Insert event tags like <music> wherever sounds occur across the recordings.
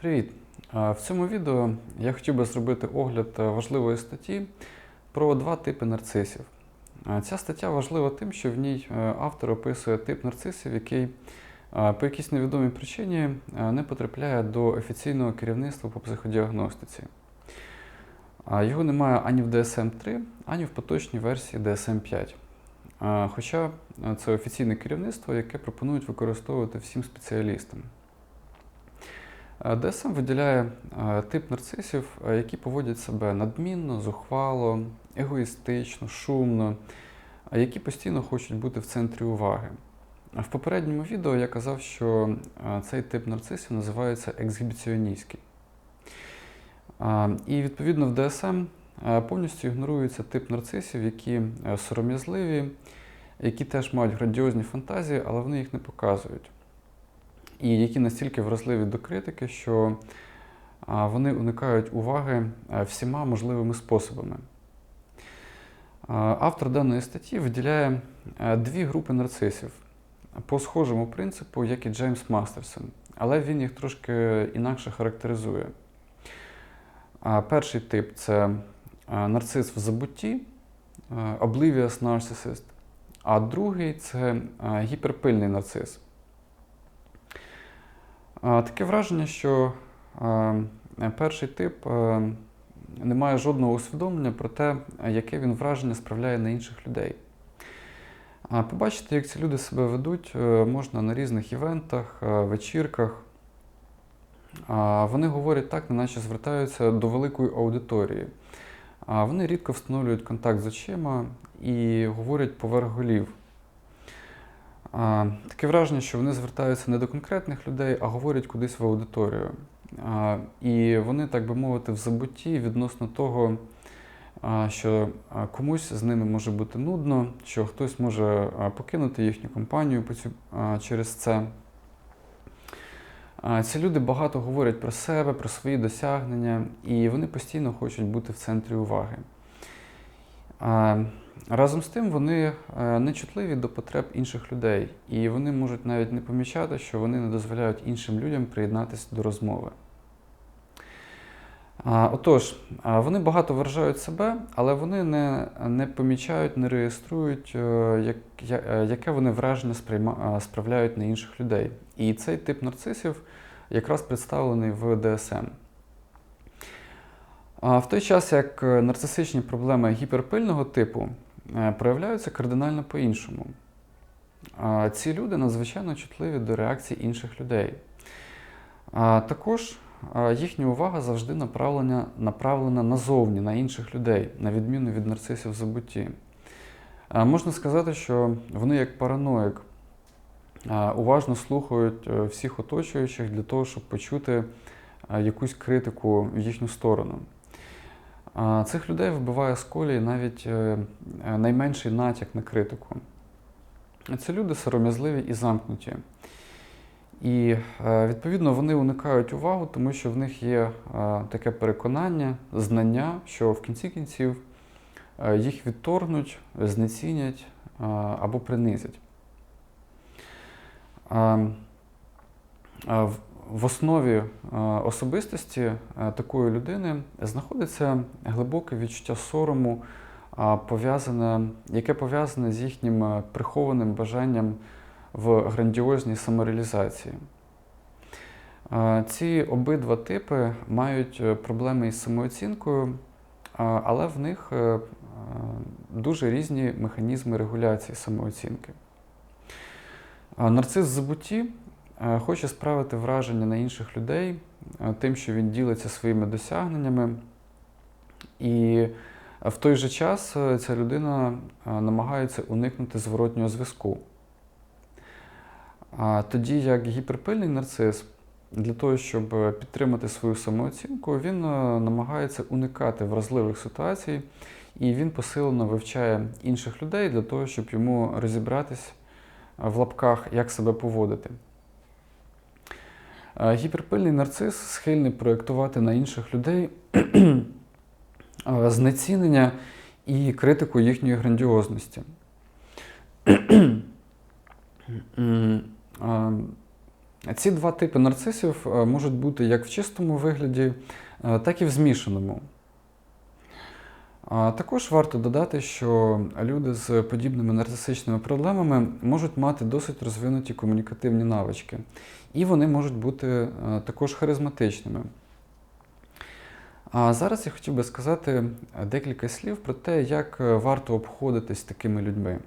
Привіт! В цьому відео я хотів би зробити огляд е, важливої статті про два типи нарцисів. Ця стаття важлива тим, що в ній е, автор описує тип нарцисів, який по якійсь невідомій причині е, не потрапляє до офіційного керівництва по психодіагностиці. Його немає ані в DSM-3, ані в поточній версії DSM-5. Хоча е, це офіційне керівництво, яке пропонують використовувати всім спеціалістам. ДСМ виділяє е, тип нарцисів, е, які поводять себе надмінно, зухвало, егоїстично, шумно, які постійно хочуть бути в центрі уваги. В попередньому відео я казав, що е, цей тип нарцисів називається ексгібіціоністський. І відповідно в ДСМ повністю ігнорується тип нарцисів, які сором'язливі, які теж мають грандіозні фантазії, але вони їх не показують і які настільки вразливі до критики, що вони уникають уваги всіма можливими способами. Автор даної статті виділяє дві групи нарцисів по схожому принципу, як і Джеймс Мастерсон, але він їх трошки інакше характеризує. Перший тип це нарцис в забутті, Oblivious Narcissist, а другий це гіперпильний нарцис. Таке враження, що е, перший тип е, не має жодного усвідомлення про те, яке він враження справляє на інших людей. Побачити, як ці люди себе ведуть, е, можна на різних івентах, вечірках. Вони говорять так, неначе звертаються до великої аудиторії. Вони рідко встановлюють контакт з очима і говорять поверх голів. А, Таке враження, що вони звертаються не до конкретних людей, а говорять кудись в аудиторію. А, І вони, так би мовити, в забутті відносно того, а, що комусь з ними може бути нудно, що хтось може покинути їхню компанію через це. Ці люди багато говорять про себе, про свої досягнення, і вони постійно хочуть бути в центрі уваги. Разом з тим вони е, нечутливі до потреб інших людей, і вони можуть навіть не помічати, що вони не дозволяють іншим людям приєднатися до розмови. Отож, вони багато виражають себе, але вони не, не помічають, не реєструють, е, як, е, яке вони враження сприйма, справляють на інших людей. І цей тип нарцисів якраз представлений в ДСМ. В той час як нарцисичні проблеми гіперпильного типу проявляються кардинально по-іншому. Ці люди надзвичайно чутливі до реакцій інших людей. Також е, їхня увага завжди направлена, направлена назовні, на інших людей, на відміну від нарцисів в забутті. Можна сказати, що вони як параноїк е, уважно слухають е, всіх оточуючих для того, щоб почути е, якусь критику в їхню сторону. Цих людей вибиває з колії навіть е, е, найменший натяк на критику. Це люди сором'язливі і замкнуті. І е, відповідно вони уникають увагу, тому що в них є таке переконання, знання, що в кінці кінців їх відторгнуть, знецінять або принизять. В- основі е, особистості е, такої людини знаходиться глибоке відчуття сорому, пов'язане, яке пов'язане з їхнім е, прихованим бажанням в грандіозній самореалізації. Ці обидва типи мають проблеми із самооцінкою, але в них дуже різні механізми регуляції самооцінки. Нарцис е, хоче справити враження на інших людей е, тим, що він ділиться своїми досягненнями. І в той же час е, ця людина е, намагається уникнути зворотнього зв'язку. А тоді як гіперпильний нарцис, для того, щоб е, підтримати свою самооцінку, він е, намагається уникати вразливих ситуацій, і він посилено вивчає інших людей для того, щоб йому розібратись е, в лапках, як себе поводити. Гіперпильний нарцис схильний проєктувати на інших людей <clears throat> знецінення і критику їхньої грандіозності. <clears throat> Ці два типи нарцисів можуть бути як в чистому вигляді, так і в змішаному. Також варто додати, що люди з подібними нарцисичними проблемами можуть мати досить розвинуті комунікативні навички, і вони можуть бути е, також харизматичними. А зараз я хотів би сказати декілька слів про те, як е, варто обходитись з такими людьми.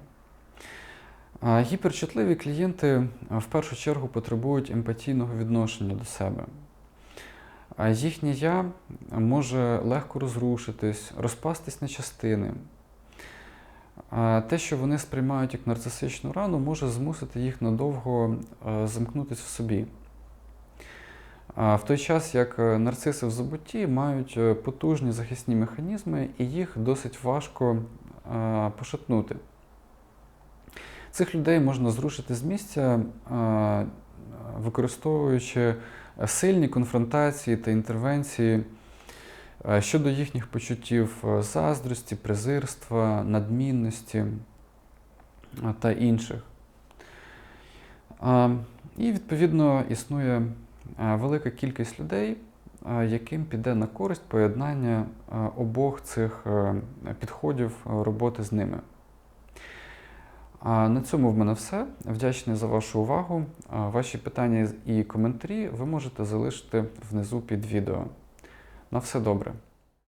Гіперчутливі клієнти е, в першу чергу потребують емпатійного відношення до себе. А їхнє я може легко розрушитись, розпастись на частини. Те, що вони сприймають як нарцисичну рану, може змусити їх надовго е, замкнутися в собі. В той час, як е, нарциси в забутті мають е, потужні захисні механізми, і їх досить важко пошатнути. Цих людей можна зрушити з місця, використовуючи сильні конфронтації та інтервенції е, щодо їхніх почуттів е, заздрості, презирства, надмінності е, та інших. І, відповідно, існує велика кількість людей, яким піде на користь поєднання обох цих підходів роботи з ними. На цьому в мене все. Вдячний за вашу увагу. Ваші питання і коментарі ви можете залишити внизу під відео. На все добре.